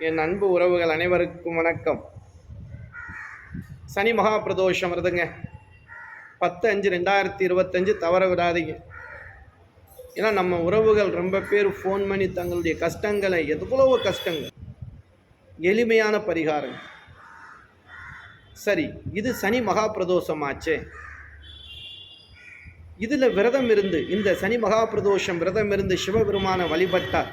என் அன்பு உறவுகள் அனைவருக்கும் வணக்கம். சனி மகா பிரதோஷம் வருதுங்க. பத்து அஞ்சு ரெண்டாயிரத்தி இருபத்தஞ்சு தவற விடாதீங்க. ஏன்னா நம்ம உறவுகள் ரொம்ப பேர் ஃபோன் பண்ணி தங்களுடைய கஷ்டங்களை எவ்வளவோ கஷ்டங்கள் எளிமையான பரிகாரம் சரி இது சனி மகா பிரதோஷமாச்சே இதில் விரதம் இருந்து இந்த சனி மகா பிரதோஷம் விரதம் இருந்து சிவபெருமான வழிபட்டார்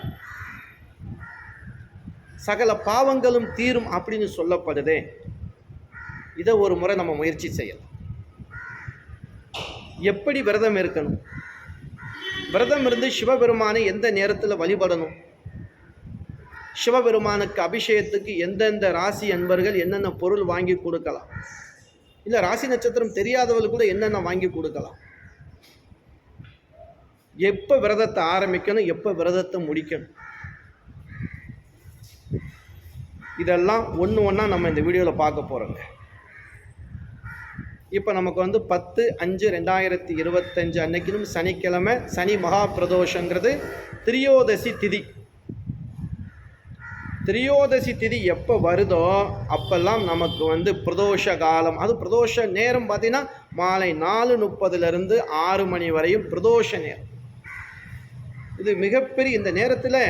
சகல பாவங்களும் தீரும் அப்படின்னு சொல்லப்படுதே. இதை ஒரு முறை நம்ம முயற்சி செய்யலாம். எப்படி விரதம் இருக்கணும்? விரதம் இருந்து சிவபெருமானை எந்த நேரத்தில் வழிபடணும்? சிவபெருமானுக்கு அபிஷேகத்துக்கு எந்தெந்த ராசி அன்பர்கள் என்னென்ன பொருள் வாங்கி கொடுக்கலாம்? இல்லை ராசி நட்சத்திரம் தெரியாதவர்கள் கூட என்னென்ன வாங்கி கொடுக்கலாம்? எப்போ விரதத்தை ஆரம்பிக்கணும் எப்போ விரதத்தை முடிக்கணும்? இதெல்லாம் ஒன்று ஒன்றா நம்ம இந்த வீடியோவில் பார்க்க போகிறோங்க இப்போ நமக்கு வந்து பத்து அஞ்சு ரெண்டாயிரத்தி இருபத்தஞ்சு அன்னைக்கிலும் சனிக்கிழமை சனி மகா பிரதோஷங்கிறது திரியோதசி திதி. திரியோதசி திதி எப்போ வருதோ அப்போல்லாம் நமக்கு வந்து பிரதோஷ காலம். அது பிரதோஷ நேரம் பார்த்தீங்கன்னா மாலை நாலு முப்பதுலேருந்து ஆறு மணி வரையும் பிரதோஷ நேரம். இது மிகப்பெரிய இந்த நேரத்தில்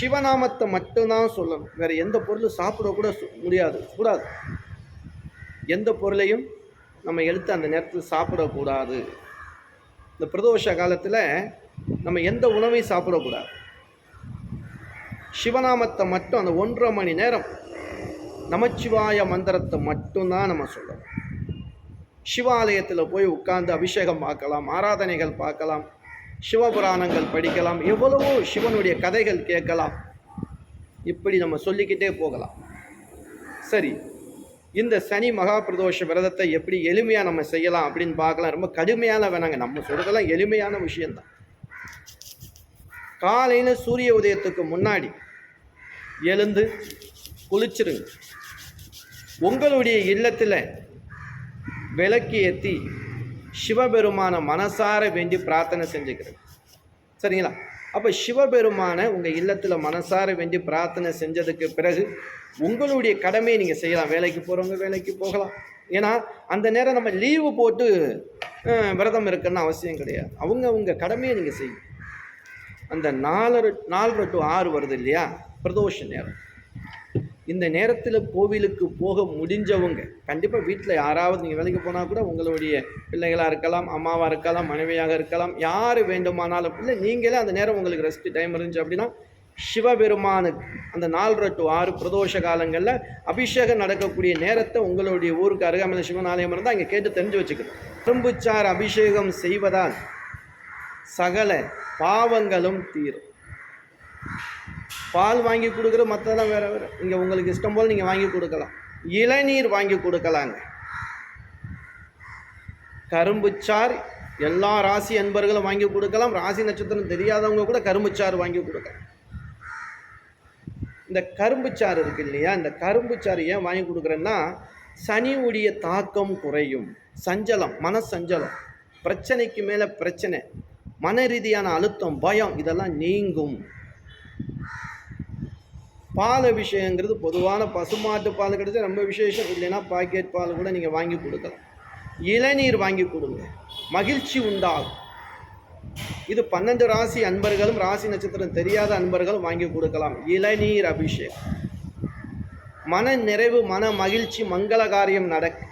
சிவநாமத்தை மட்டும்தான் சொல்லணும். வேறு எந்த பொருளும் சாப்பிட கூட சு- முடியாது கூடாது. எந்த பொருளையும் நம்ம எடுத்து அந்த நேரத்தில் சாப்பிடக்கூடாது. இந்த பிரதோஷ காலத்தில் நம்ம எந்த உணவையும் சாப்பிடக்கூடாது. சிவநாமத்தை மட்டும் அந்த ஒன்றரை மணி நேரம் நமச்சிவாய மந்திரத்தை மட்டும்தான் நம்ம சொல்லணும். சிவாலயத்தில் போய் உட்கார்ந்து அபிஷேகம் பார்க்கலாம் ஆராதனைகள் பார்க்கலாம் சிவபுராணங்கள் படிக்கலாம் எவ்வளவோ சிவனுடைய கதைகள் கேட்கலாம். இப்படி நம்ம சொல்லிக்கிட்டே போகலாம். சரி இந்த சனி மகா பிரதோஷ விரதத்தை எப்படி எளிமையாக நம்ம செய்யலாம் அப்படின்னு பார்க்கலாம். ரொம்ப கடுமையான வேணாங்க நம்ம சொல்கிறதெல்லாம் எளிமையான விஷயந்தான் காலையில் சூரிய உதயத்துக்கு முன்னாடி எழுந்து குளிச்சிருங்க. உங்களுடைய இல்லத்தில் விளக்கு ஏற்றி சிவபெருமான மனசார வேண்டி பிரார்த்தனை செஞ்சுக்கிறது சரிங்களா? அப்போ சிவபெருமானை உங்கள் இல்லத்தில் மனசார வேண்டி பிரார்த்தனை செஞ்சதுக்கு பிறகு உங்களுடைய கடமையை நீங்கள் செய்யலாம். வேலைக்கு போகிறவங்க வேலைக்கு போகலாம். ஏன்னா அந்த நேரம் நம்ம லீவு போட்டு விரதம் இருக்குன்னு அவசியம் கிடையாது. அவங்க அவங்க கடமையை நீங்கள் செய்யும் அந்த நாலரை நாலரை டு ஆறு வருது இல்லையா? பிரதோஷ நேரம். இந்த நேரத்தில் கோவிலுக்கு போக முடிஞ்சவங்க கண்டிப்பாக வீட்டில் யாராவது நீங்கள் வேலைக்கு போனால் கூட உங்களுடைய பிள்ளைகளாக இருக்கலாம் அம்மாவாக இருக்கலாம் மனைவியாக இருக்கலாம் யார் வேண்டுமானாலும் இல்லை நீங்களே அந்த நேரம் உங்களுக்கு ரெஸ்ட் டைம் இருந்துச்சு அப்படின்னா சிவபெருமானுக்கு அந்த நாலரை டு ஆறு பிரதோஷ காலங்களில் அபிஷேகம் நடக்கக்கூடிய நேரத்தை உங்களுடைய ஊருக்கு அருகாமையில் சிவனாலயம் இருந்தால் அங்கே கேட்டு தெரிஞ்சு வச்சுக்கணும். கரும்புச்சார் அபிஷேகம் செய்வதால் சகல பாவங்களும் தீரும். பால் வாங்கி கொடுக்குற மற்றதெல்லாம் வேறு வேறு. இங்கே உங்களுக்கு இஷ்டம் போல் நீங்கள் வாங்கி கொடுக்கலாம். இளநீர் வாங்கி கொடுக்கலாங்க. கரும்புச்சார் எல்லா ராசி அன்பர்களும் வாங்கி கொடுக்கலாம். ராசி நட்சத்திரம் தெரியாதவங்க கூட கரும்புச்சாறு வாங்கி கொடுக்கலாம். இந்த கரும்புச்சாறு இருக்கு இல்லையா? இந்த கரும்புச்சாறு ஏன் வாங்கி கொடுக்குறேன்னா சனியுடைய தாக்கம் குறையும். சஞ்சலம் மனசஞ்சலம். பிரச்சனைக்கு மேலே பிரச்சனை. மன ரீதியான அழுத்தம் பயம் இதெல்லாம் நீங்கும். பால் அபிஷேகங்கிறது பொதுவான பசுமாட்டு பால் கிடச்சா ரொம்ப விசேஷம். இல்லைன்னா பாக்கெட் பால் கூட நீங்கள் வாங்கி கொடுக்கலாம். இளநீர் வாங்கி கொடுங்க. மகிழ்ச்சி உண்டாகும். இது பன்னெண்டு ராசி அன்பர்களும் ராசி நட்சத்திரம் தெரியாத அன்பர்களும் வாங்கி கொடுக்கலாம். இளநீர் அபிஷேகம். மன நிறைவு மன மகிழ்ச்சி மங்கள காரியம் நடக்கு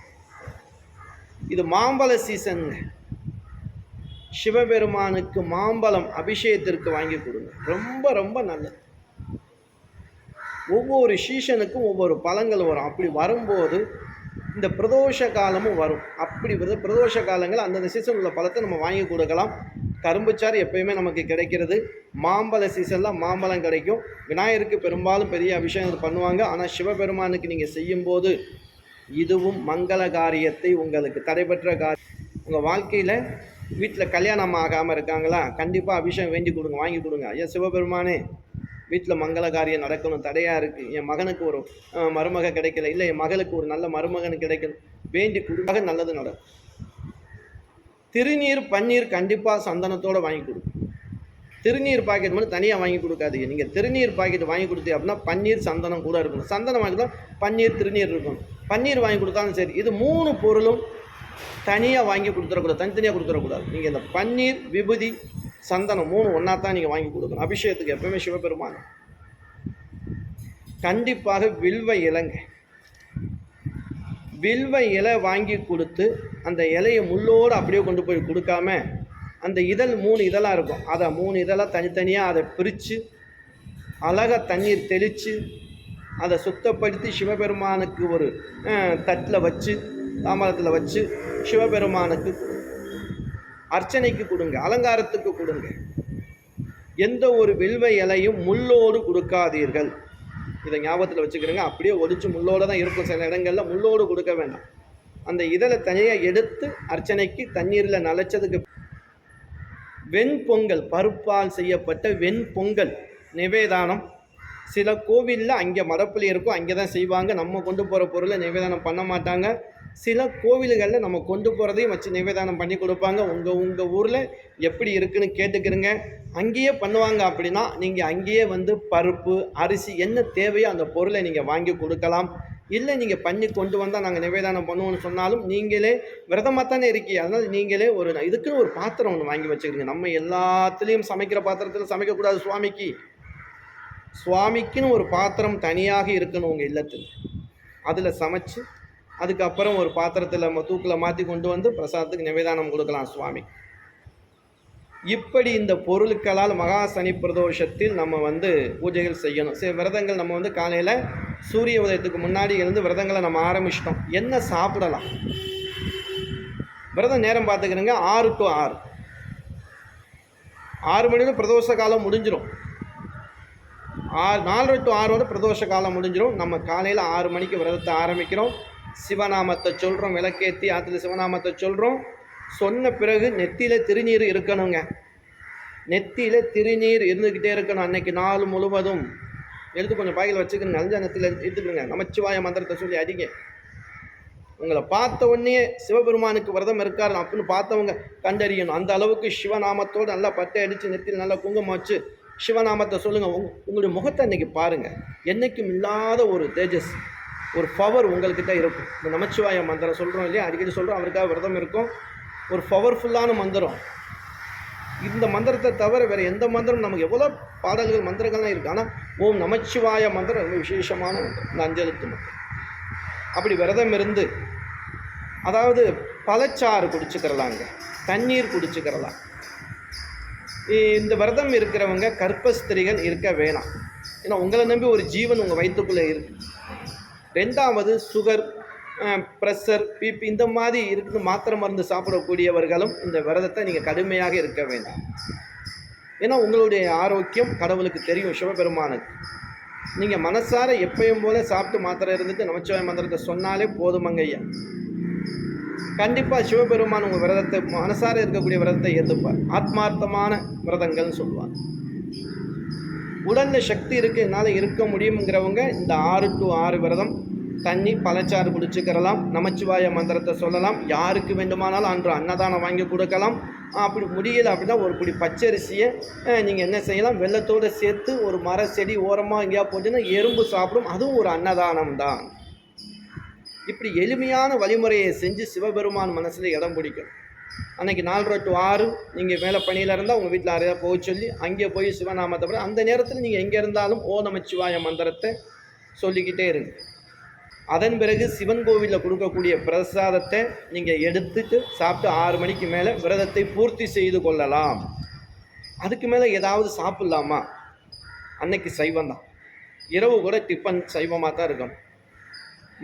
இது மாம்பழ சீசன் சிவபெருமானுக்கு மாம்பழம் அபிஷேகத்திற்கு வாங்கி கொடுங்க. ரொம்ப ரொம்ப நல்லது. ஒவ்வொரு சீசனுக்கும் ஒவ்வொரு பழங்கள் வரும். அப்படி வரும்போது இந்த பிரதோஷ காலமும் வரும். அப்படி வருது பிரதோஷ காலங்கள் அந்தந்த சீசன் உள்ள பழத்தை நம்ம வாங்கி கொடுக்கலாம். கரும்புச்சாறு எப்பயுமே நமக்கு கிடைக்கிறது. மாம்பழ சீசனில் மாம்பழம் கிடைக்கும். விநாயகருக்கு பெரும்பாலும் பெரிய அபிஷேகம் பண்ணுவாங்க. ஆனால் சிவபெருமானுக்கு நீங்கள் செய்யும்போது இதுவும் மங்கள காரியத்தை உங்களுக்கு தடைபெற்ற காரியம். உங்கள் வாழ்க்கையில் வீட்டில் கல்யாணம் ஆகாமல் இருக்காங்களா? கண்டிப்பாக அபிஷேகம் வேண்டி கொடுங்க வாங்கி கொடுங்க. ஐயா சிவபெருமானே வீட்டில் மங்கள காரியம் நடக்கணும் தடையாக இருக்குது என் மகனுக்கு ஒரு மருமக கிடைக்கல. இல்லை என் மகளுக்கு ஒரு நல்ல மருமகன் கிடைக்கணும். வேண்டி கொடுக்க நல்லது நடக்கும். திருநீர் பன்னீர் கண்டிப்பாக சந்தனத்தோடு வாங்கி கொடுக்கும் திருநீர் பாக்கெட் மட்டும் தனியாக வாங்கி கொடுக்காதீங்க. நீங்கள் திருநீர் பாக்கெட் வாங்கி கொடுத்தீங்க அப்படின்னா பன்னீர் சந்தனம் கூட இருக்கணும். சந்தனம் வாங்கி தான் பன்னீர் திருநீர் இருக்கணும். பன்னீர் வாங்கி கொடுத்தாலும் சரி இது மூணு பொருளும் தனியாக வாங்கி கொடுத்துடக்கூடாது தனித்தனியாக கொடுத்துடக்கூடாது நீங்கள் இந்த பன்னீர் விபூதி சந்தனம் மூணு ஒன்றா தான் நீங்கள் வாங்கி கொடுக்கணும். அபிஷேகத்துக்கு எப்பவுமே சிவபெருமான். கண்டிப்பாக வில்வ இலைங்க. வில்வ இலை வாங்கி கொடுத்து அந்த இலையை முள்ளோடு அப்படியே கொண்டு போய் கொடுக்காம அந்த இதழ் மூணு இதழாக இருக்கும். அதை மூணு இதழாக தனித்தனியாக அதை பிரித்து அழகாக தண்ணீர் தெளித்து அதை சுத்தப்படுத்தி சிவபெருமானுக்கு ஒரு தட்டில் வச்சு தாமரத்தில் வச்சு சிவபெருமானுக்கு அர்ச்சனைக்கு கொடுங்க அலங்காரத்துக்கு கொடுங்க. எந்த ஒரு வில்வ இலையும் முள்ளோடு கொடுக்காதீர்கள். இதை ஞாபகத்தில் வச்சுக்கிறேங்க. அப்படியே ஒடிச்சு முள்ளோடு தான் இருக்கும். சில இடங்களில் முள்ளோடு கொடுக்க வேண்டாம். அந்த இதழை தனியாக எடுத்து அர்ச்சனைக்கு தண்ணீரில் நனைச்சதுக்கு வெண்பொங்கல் பருப்பால் செய்யப்பட்ட வெண்பொங்கல் நிவேதானம். சில கோவிலில் அங்கே மடப்பில் இருக்கும். அங்கே தான் செய்வாங்க. நம்ம கொண்டு போகிற பொருளை நிவேதானம் பண்ண மாட்டாங்க. சில கோவில்களில் நம்ம கொண்டு போகிறதையும் வச்சு நிவேதானம் பண்ணி கொடுப்பாங்க. உங்கள் உங்கள் ஊரில் எப்படி இருக்குன்னு கேட்டுக்கிறங்க. அங்கேயே பண்ணுவாங்க அப்படின்னா நீங்கள் அங்கேயே வந்து பருப்பு அரிசி என்ன தேவையோ அந்த பொருளை நீங்கள் வாங்கி கொடுக்கலாம். இல்லை நீங்கள் பண்ணி கொண்டு வந்தால் நாங்கள் நிவேதானம் பண்ணுவோம்னு சொன்னாலும் நீங்களே விரதமாக தானே இருக்கீங்க. அதனால் நீங்களே ஒரு இதுக்குன்னு ஒரு பாத்திரம் ஒன்று வாங்கி வச்சுக்கிறீங்க நம்ம எல்லாத்துலேயும் சமைக்கிற பாத்திரத்தில் சமைக்கக்கூடாது சுவாமிக்கு. சுவாமிக்குன்னு ஒரு பாத்திரம் தனியாக இருக்கணும் உங்கள் இல்லத்தில். அதில் சமைச்சு அதுக்கப்புறம் ஒரு பாத்திரத்தில் நம்ம தூக்கில் மாற்றி கொண்டு வந்து பிரசாதத்துக்கு நிவேதானம் கொடுக்கலாம் சுவாமி. இப்படி இந்த பொருட்களால் மகா சனி பிரதோஷத்தில் நம்ம வந்து பூஜைகள் செய்யணும். சரி விரதங்கள் நம்ம வந்து காலையில் சூரிய உதயத்துக்கு முன்னாடி இருந்து விரதங்களை நம்ம ஆரம்பிச்சிட்டோம். என்ன சாப்பிடலாம்? விரதம் நேரம் பார்த்துக்கிறேங்க ஆறு டு ஆறு. ஆறு மணியில் பிரதோஷ காலம் முடிஞ்சிடும் ஆறு நாலரை டு ஆறு வரை பிரதோஷ காலம் முடிஞ்சிடும் நம்ம காலையில் ஆறு மணிக்கு விரதத்தை ஆரம்பிக்கிறோம். சிவநாமத்தை சொல்கிறோம் விளக்கேற்றி ஆற்றுல சிவநாமத்தை சொல்கிறோம் சொன்ன பிறகு நெத்தியில் திருநீர் இருக்கணுங்க. நெத்தியில் திருநீர் இருந்துக்கிட்டே இருக்கணும். அன்னைக்கு நாள் முழுவதும். எடுத்து கொஞ்சம் பாயில் வச்சுக்கணும். நலஞ்ச நெத்தியில் எடுத்துக்கணுங்க நமச்சிவாய மந்திரத்தை சொல்லி அடிங்க. உங்களை பார்த்த உடனே சிவபெருமானுக்கு விரதம் இருக்காரு. அப்படின்னு பார்த்தவங்க கண்டறியணும். அந்த அளவுக்கு சிவநாமத்தோடு நல்லா பட்டை அடித்து நெத்தியில் நல்லா குங்குமம் வச்சு சிவநாமத்தை சொல்லுங்கள் உங் உங்களுடைய முகத்தை அன்றைக்கி பாருங்கள் என்றைக்கும் இல்லாத ஒரு தேஜஸ். ஒரு பவர் உங்கள்கிட்ட இருக்கும். இந்த நமச்சிவாய மந்திரம் சொல்கிறோம் இல்லையா? அடிக்கடி சொல்கிறோம் அவருக்காக விரதம் இருக்கும். ஒரு பவர்ஃபுல்லான மந்திரம். இந்த மந்திரத்தை தவிர வேறு எந்த மந்திரம் நமக்கு எவ்வளோ பாடல்கள் மந்திரங்கள்லாம் இருக்குது ஆனால் ஓம் நமச்சிவாய மந்திரம் ரொம்ப விசேஷமான மந்திரம். இந்த அஞ்சலுக்கு மந்திரம் அப்படி விரதம் இருந்து அதாவது பழச்சாறு குடிச்சுக்கிறலாங்க தண்ணீர் குடிச்சுக்கிறலாம் இந்த விரதம் இருக்கிறவங்க கற்பஸ்திரிகள் இருக்க வேணாம். ஏன்னா உங்களை நம்பி ஒரு ஜீவன் உங்கள் வயிற்றுக்குள்ளே இருக்குது ரெண்டாவது சுகர் ப்ரெஷர் பிபி இந்த மாதிரி இருக்குது மாத்திரை மருந்து சாப்பிடக்கூடியவர்களும் இந்த விரதத்தை நீங்கள் கடுமையாக இருக்க வேண்டாம். ஏன்னா உங்களுடைய ஆரோக்கியம் கடவுளுக்கு தெரியும் சிவபெருமானுக்கு. நீங்கள் மனசார எப்பயும் போல் சாப்பிட்டு மாத்திரை இருந்துட்டு நமச்சிவாய மந்திரத்தை சொன்னாலே போதுமங்கையா கண்டிப்பாக சிவபெருமான் உங்கள் விரதத்தை மனசார இருக்கக்கூடிய விரதத்தை ஏற்றுப்பார் ஆத்மார்த்தமான விரதங்கள்னு சொல்லுவார் உடலில் சக்தி இருக்குது என்னால் இருக்க முடியுங்கிறவங்க இந்த ஆறு டு ஆறு விரதம் தண்ணி பழச்சாறு குடிச்சுக்கிறலாம் நமச்சிவாய மந்திரத்தை சொல்லலாம் யாருக்கு வேண்டுமானாலும் அன்று அன்னதானம் வாங்கி கொடுக்கலாம். அப்படி முடியல அப்படின்னா ஒரு பிடி பச்சரிசியை நீங்கள் என்ன செய்யலாம்? வெள்ளத்தோடு சேர்த்து ஒரு மர செடி ஓரமாக எங்கேயா போட்டுன்னா எறும்பு சாப்பிடும் அதுவும் ஒரு அன்னதானம் தான். இப்படி எளிமையான வழிமுறையை செஞ்சு சிவபெருமான் மனசில் இடம் பிடிக்கும். அன்றைக்கி நாலரை டு ஆறு நீங்கள் மேலே பணியில் இருந்தால் உங்கள் வீட்டில் யாரையா போக சொல்லி அங்கே போய் சிவநாமத்தை அந்த நேரத்தில் நீங்கள் எங்கே இருந்தாலும் ஓ நமச்சிவாய மந்திரத்தை சொல்லிக்கிட்டே இருங்க. அதன் பிறகு சிவன் கோவிலில் கொடுக்கக்கூடிய பிரசாதத்தை நீங்கள் எடுத்துட்டு சாப்பிட்டு ஆறு மணிக்கு மேலே விரதத்தை பூர்த்தி செய்து கொள்ளலாம். அதுக்கு மேலே ஏதாவது சாப்பிட்லாமா? அன்னைக்கு சைவம் தான் இரவு கூட டிஃபன் சைவமாக தான் இருக்கணும்.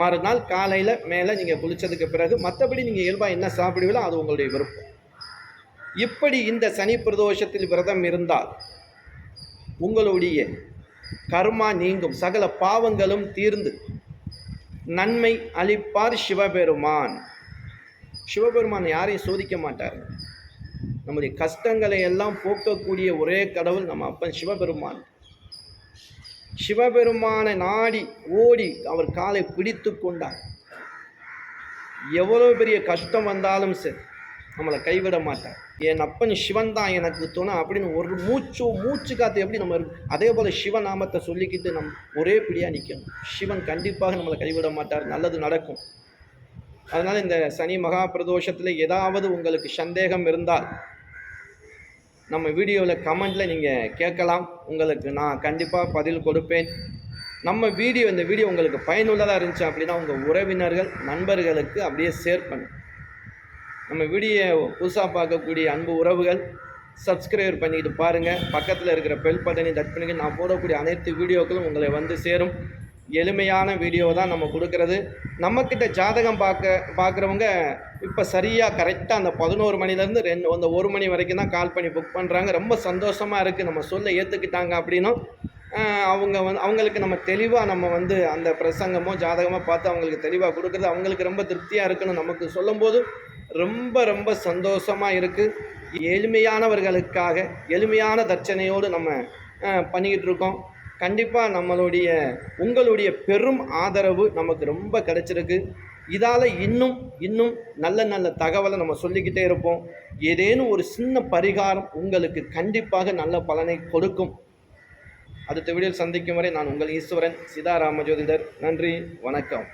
மறுநாள் காலையில் மேலே நீங்கள் குளித்ததுக்கு பிறகு மற்றபடி நீங்கள் இயல்பாக என்ன சாப்பிடுவீங்களோ அது உங்களுடைய விருப்பம். இப்படி இந்த சனி பிரதோஷத்தில் விரதம் இருந்தால் உங்களுடைய கர்மா நீங்கும். சகல பாவங்களும் தீர்ந்து நன்மை அளிப்பார் சிவபெருமான். சிவபெருமான் யாரையும் சோதிக்க மாட்டார். நம்முடைய கஷ்டங்களை எல்லாம் போக்கக்கூடிய ஒரே கடவுள் நம்ம அப்பன் சிவபெருமான். சிவபெருமானை நாடி ஓடி அவர் காலை பிடித்து கொண்டார். எவ்வளோ பெரிய கஷ்டம் வந்தாலும் சரி நம்மளை கைவிட மாட்டார். என் அப்பன் சிவன் தான் எனக்கு துணை அப்படின்னு ஒரு மூச்சு மூச்சு காத்து எப்படி நம்ம இருக்கும் அதே போல் சிவநாமத்தை சொல்லிக்கிட்டு நம் ஒரே பிடியாக நிற்கணும் சிவன் கண்டிப்பாக நம்மளை கைவிட மாட்டார். நல்லது நடக்கும். அதனால் இந்த சனி மகா பிரதோஷத்தில் ஏதாவது உங்களுக்கு சந்தேகம் இருந்தால் நம்ம வீடியோவில் கமெண்டில் நீங்கள் கேட்கலாம். உங்களுக்கு நான் கண்டிப்பாக பதில் கொடுப்பேன். நம்ம வீடியோ இந்த வீடியோ உங்களுக்கு பயனுள்ளதாக இருந்துச்சு அப்படின்னா உங்கள் உறவினர்கள் நண்பர்களுக்கு அப்படியே ஷேர் பண்ணு நம்ம வீடியோ புதுசாக பார்க்கக்கூடிய அன்பு உறவுகள் சப்ஸ்கிரைப் பண்ணிக்கிட்டு பாருங்கள் பக்கத்தில் இருக்கிற பெல் பட்டனை டச் பண்ணிக்கிட்டு நான் போடக்கூடிய அனைத்து வீடியோக்களும் உங்களை வந்து சேரும். எளிமையான வீடியோ தான் நம்ம கொடுக்கறது. நம்மக்கிட்ட ஜாதகம் பார்க்க பார்க்குறவங்க இப்போ சரியாக கரெக்டாக அந்த பதினோரு மணிலேருந்து ரெண்டு அந்த ஒரு மணி வரைக்கும் தான் கால் பண்ணி புக் பண்ணுறாங்க ரொம்ப சந்தோஷமாக இருக்குது நம்ம சொல்ல ஏற்றுக்கிட்டாங்க அப்படின்னும் அவங்க வந்து அவங்களுக்கு நம்ம தெளிவாக நம்ம வந்து அந்த பிரசங்கமோ ஜாதகமோ பார்த்து அவங்களுக்கு தெளிவாக கொடுக்குறது அவங்களுக்கு ரொம்ப திருப்தியாக இருக்குன்னு நமக்கு சொல்லும்போது ரொம்ப ரொம்ப சந்தோஷமாக இருக்குது எளிமையானவர்களுக்காக எளிமையான தர்ச்சனையோடு நம்ம பண்ணிக்கிட்டு இருக்கோம். கண்டிப்பாக நம்மளுடைய உங்களுடைய பெரும் ஆதரவு நமக்கு ரொம்ப கிடைச்சிருக்கு. இதால் இன்னும் இன்னும் நல்ல நல்ல தகவலை நம்ம சொல்லிக்கிட்டே இருப்போம். ஏதேனும் ஒரு சின்ன பரிகாரம் உங்களுக்கு கண்டிப்பாக நல்ல பலனை கொடுக்கும். அடுத்த வீடியோவில் சந்திக்கும் வரை நான் உங்கள் ஈஸ்வரன் சிதா ஜோதிடர் நன்றி வணக்கம்.